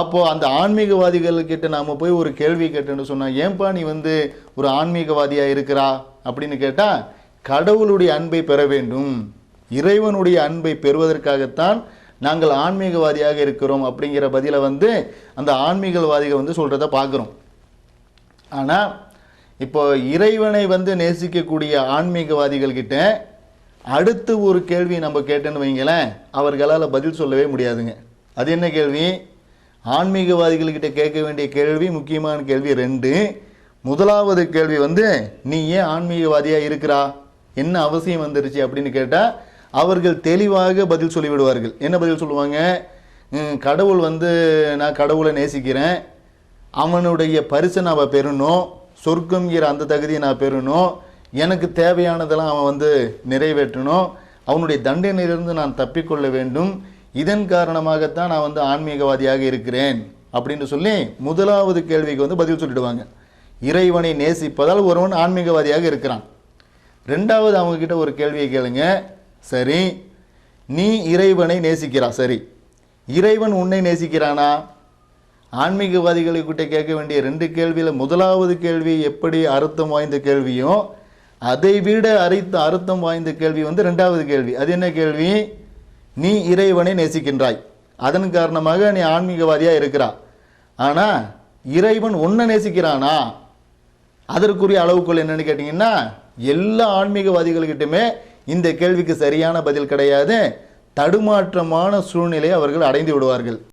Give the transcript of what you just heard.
அப்போது அந்த ஆன்மீகவாதிகள்கிட்ட நாம் போய் ஒரு கேள்வி கேட்டேன்னு சொன்னால் ஏன்பா நீ வந்து ஒரு ஆன்மீகவாதியாக இருக்கிறா? அப்படின்னு கேட்டால் கடவுளுடைய அன்பை பெற வேண்டும். இறைவனுடைய அன்பை பெறுவதற்காகத்தான் நாங்கள் ஆன்மீகவாதியாக இருக்கிறோம். அப்படிங்கிற பதிலை வந்து அந்த ஆன்மீகவாதிகள் வந்து சொல்கிறத பார்க்குறோம் ஆனால் இப்போ இறைவனை வந்து நேசிக்கக்கூடிய ஆன்மீகவாதிகள்கிட்ட அடுத்து ஒரு கேள்வி நம்ம கேட்டேன்னு வைங்களேன் அவர்களால் பதில் சொல்லவே முடியாதுங்க. அது என்ன கேள்வி? ஆன்மீகவாதிகள்கிட்ட கேட்க வேண்டிய கேள்வி முக்கியமான கேள்வி ரெண்டு. முதலாவது கேள்வி வந்து நீ ஏன் ஆன்மீகவாதியாக இருக்கிறா? என்ன அவசியம் வந்துருச்சு? அப்படின்னு கேட்டால் அவர்கள் தெளிவாக பதில் சொல்லிவிடுவார்கள். என்ன பதில் சொல்லுவாங்க? கடவுள் வந்து நான் கடவுளை நேசிக்கிறேன். அவனுடைய பரிசை நான் பெறணும். சொர்க்கங்கிற அந்த தகுதியை நான் பெறணும். எனக்கு தேவையானதெல்லாம் அவன் வந்து நிறைவேற்றணும். அவனுடைய தண்டனையிலிருந்து நான் தப்பிக்கொள்ள வேண்டும். இதன் காரணமாகத்தான் நான் வந்து ஆன்மீகவாதியாக இருக்கிறேன் அப்படின்னு சொல்லி முதலாவது கேள்விக்கு வந்து பதில் சொல்லிடுவாங்க. இறைவனை நேசிப்பதால் ஒருவன் ஆன்மீகவாதியாக இருக்கிறான். ரெண்டாவது அவங்கக்கிட்ட ஒரு கேள்வியை கேளுங்க. சரி நீ இறைவனை நேசிக்கிறா? சரி இறைவன் உன்னை நேசிக்கிறானா? ஆன்மீகவாதிகளை கிட்ட கேட்க வேண்டிய ரெண்டு கேள்வியில் முதலாவது கேள்வி எப்படி அர்த்தம் வாய்ந்த கேள்வியும் அதை விட அரித்த அர்த்தம் வாய்ந்த கேள்வி வந்து ரெண்டாவது கேள்வி. அது என்ன கேள்வி? நீ இறைவனை நேசிக்கின்றாய். அதன் காரணமாக நீ ஆன்மீகவாதியாக இருக்கிறா. ஆனால் இறைவன் உன்னை நேசிக்கிறானா? அதற்குரிய அளவுக்குள் என்னென்னு கேட்டிங்கன்னா எல்லா ஆன்மீகவாதிகள்கிட்டுமே இந்த கேள்விக்கு சரியான பதில் கிடையாது. தடுமாற்றமான சூழ்நிலையை அவர்கள் அடைந்து விடுவார்கள்.